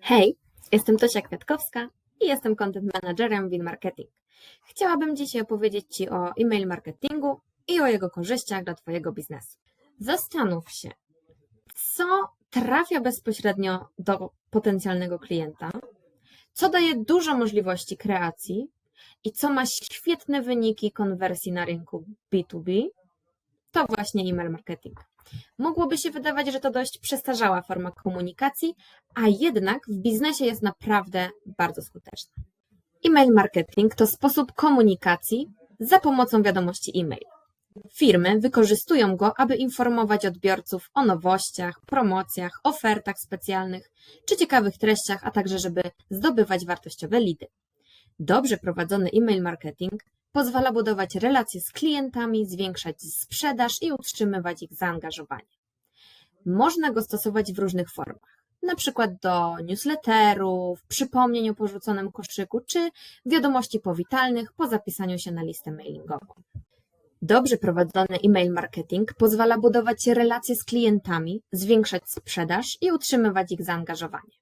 Hej, jestem Tosia Kwiatkowska i jestem content managerem w Marketing. Chciałabym dzisiaj opowiedzieć Ci o e-mail marketingu i o jego korzyściach dla Twojego biznesu. Zastanów się, co trafia bezpośrednio do potencjalnego klienta, co daje dużo możliwości kreacji i co ma świetne wyniki konwersji na rynku B2B, to właśnie e-mail marketing. Mogłoby się wydawać, że to dość przestarzała forma komunikacji, a jednak w biznesie jest naprawdę bardzo skuteczna. E-mail marketing to sposób komunikacji za pomocą wiadomości e-mail. Firmy wykorzystują go, aby informować odbiorców o nowościach, promocjach, ofertach specjalnych czy ciekawych treściach, a także żeby zdobywać wartościowe lidy. Dobrze prowadzony e-mail marketing pozwala budować relacje z klientami, zwiększać sprzedaż i utrzymywać ich zaangażowanie. Można go stosować w różnych formach, na przykład do newsletterów, przypomnień o porzuconym koszyku czy wiadomości powitalnych po zapisaniu się na listę mailingową. Dobrze prowadzony e-mail marketing pozwala budować relacje z klientami, zwiększać sprzedaż i utrzymywać ich zaangażowanie.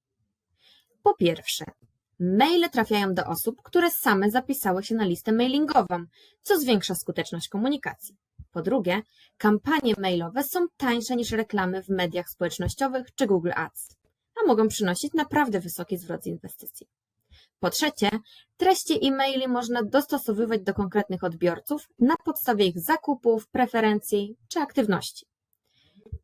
Po pierwsze, Maile trafiają do osób, które same zapisały się na listę mailingową, co zwiększa skuteczność komunikacji. Po drugie, kampanie mailowe są tańsze niż reklamy w mediach społecznościowych czy Google Ads, a mogą przynosić naprawdę wysoki zwrot z inwestycji. Po trzecie, treści e-maili można dostosowywać do konkretnych odbiorców na podstawie ich zakupów, preferencji czy aktywności.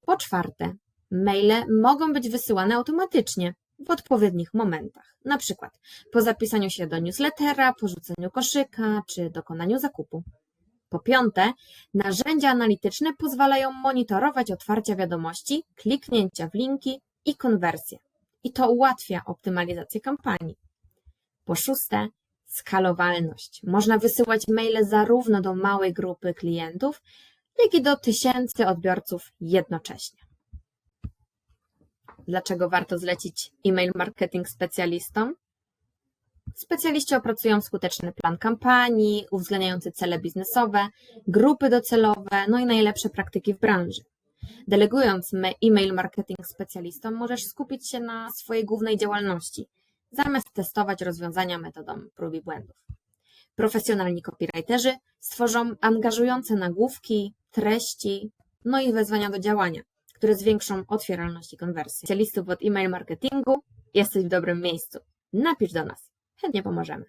Po czwarte, maile mogą być wysyłane automatycznie, w odpowiednich momentach, na przykład po zapisaniu się do newslettera, porzuceniu koszyka czy dokonaniu zakupu. Po piąte, narzędzia analityczne pozwalają monitorować otwarcia wiadomości, kliknięcia w linki i konwersję. I to ułatwia optymalizację kampanii. Po szóste, skalowalność. Można wysyłać maile zarówno do małej grupy klientów, jak i do tysięcy odbiorców jednocześnie. Dlaczego warto zlecić e-mail marketing specjalistom? Specjaliści opracują skuteczny plan kampanii, uwzględniający cele biznesowe, grupy docelowe, no i najlepsze praktyki w branży. Delegując e-mail marketing specjalistom, możesz skupić się na swojej głównej działalności, zamiast testować rozwiązania metodą prób i błędów. Profesjonalni copywriterzy stworzą angażujące nagłówki, treści, no i wezwania do działania które zwiększą otwieralność i konwersję. Specjalistów od e-mail marketingu jesteś w dobrym miejscu. Napisz do nas. Chętnie pomożemy.